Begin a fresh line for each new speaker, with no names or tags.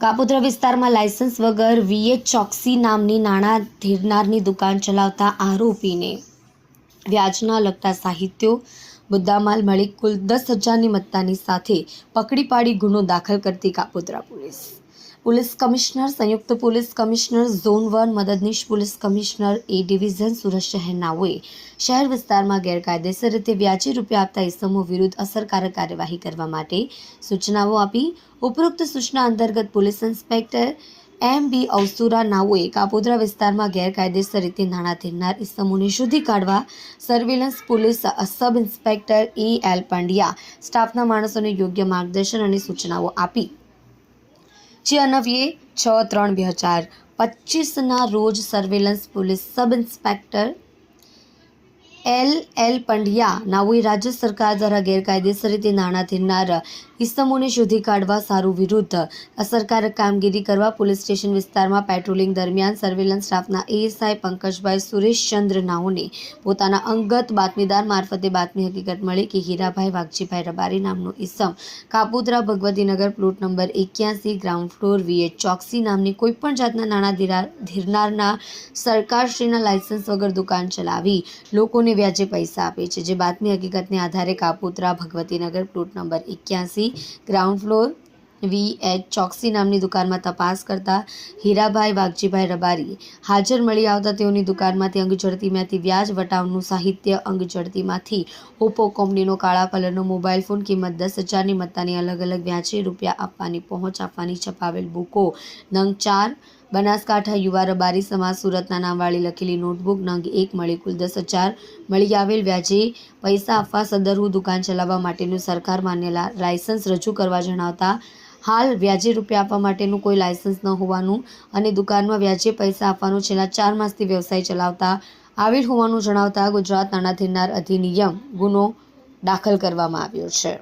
કાપોદ્રા વિસ્તારમાં લાયસન્સ વગર વીએ ચોકસી નામની નાણાં ધીરનારની દુકાન ચલાવતા આરોપીને વ્યાજના લગતા સાહિત્યો, મુદ્દામાલ મળી કુલ દસ હજારની મત્તાની સાથે પકડી પાડી ગુનો દાખલ કરતી કાપોદ્રા પોલીસ. પોલીસ કમિશનર, સંયુક્ત પોલીસ કમિશનર, ઝોન વન, મદદનીશ police commissioner, A division Surat શહેરનાઓએ શહેર વિસ્તારમાં ગેરકાયદેસર રીતે વ્યાજી રૂપિયા આપતા ઇસમો વિરુદ્ધ અસરકારક કાર્યવાહી કરવા માટે સૂચનાઓ આપી. ઉપરોક્ત સૂચના અંતર્ગત police inspector M B Avasura નાઓએ Kapodra વિસ્તારમાં ગેરકાયદેસર રીતે નાણાં ધીરનાર ઇસમોને શોધી કાઢવા surveillance police sub inspector A L Pandya, સ્ટાફના માણસોને યોગ્ય માર્ગદર્શન અને સૂચનાઓ આપી. જે છ ત્રણ બે હજાર પચીસના રોજ surveillance police sub inspector L L Pandya નાઓએ રાજ્ય સરકાર દ્વારા ગેરકાયદેસર રીતે નાણાં ધીરનાર ઇસમોને શોધી કાઢવા સારું વિરુદ્ધ અસરકારક કામગીરી કરવા પોલીસ સ્ટેશન વિસ્તારમાં પેટ્રોલિંગ દરમિયાન સર્વેલન્સ સ્ટાફના એએસઆઈ પંકજભાઈ સુરેશચંદ્ર નાઓને પોતાના અંગત બાતમીદાર મારફતે બાતમી હકીકત મળી કે હીરાભાઈ વાઘજીભાઈ રબારી નામનો ઇસમ કાપોદરા ભગવતીનગર પ્લોટ નંબર એક્યાસી ગ્રાઉન્ડ ફ્લોર વીએચ ચોકસી નામની કોઈપણ જાતના નાણાં ધીરા ધીરનારના સરકારશ્રીના લાયસન્સ વગર દુકાન ચલાવી લોકોને વ્યાજે પૈસા આપે છે, જે બાતમી હકીકતને આધારે કાપોત્રા ભગવતીનગર પ્લોટ નંબર એક્યાસી, ground floor V H Choksi નામની દુકાનમાં તપાસ કરતા હીરાભાઈ વાઘજીભાઈ રબારી હાજર મળી આવતા તેઓની દુકાનમાંથી અંગઝડતીમાંથી વ્યાજ વટાવનું સાહિત્ય અંગઝડતીમાંથી ઓપ્પો કંપનીનો કાળા કલરનો મોબાઈલ ફોન કિંમત દસ હજારની મત્તાની અલગ અલગ વ્યાજે રૂપિયા આપવાની પહોંચ આપવાની છપાવેલ બુકો નંગ ચાર બનાસકાંઠા યુવા રબારી સમાજ સુરતના નામવાળી લખેલી નોટબુક નંગ એક મળી કુલ દસ હજાર મળી આવેલ વ્યાજે પૈસા આપવા સદરહુ દુકાન ચલાવવા માટેનું સરકાર માન્યલા લાયસન્સ રજૂ કરવા જણાવતા, હાલ વ્યાજે રૂપિયા આપવા માટેનું કોઈ લાયસન્સ ન હોવાનું અને દુકાનમાં વ્યાજે પૈસા આપવાનો છેલ્લા ચાર માસથી વ્યવસાય ચલાવતા આવેલ હોવાનું જણાવતા ગુજરાત નાણાં અધિનિયમ ગુનો દાખલ કરવામાં આવ્યો છે.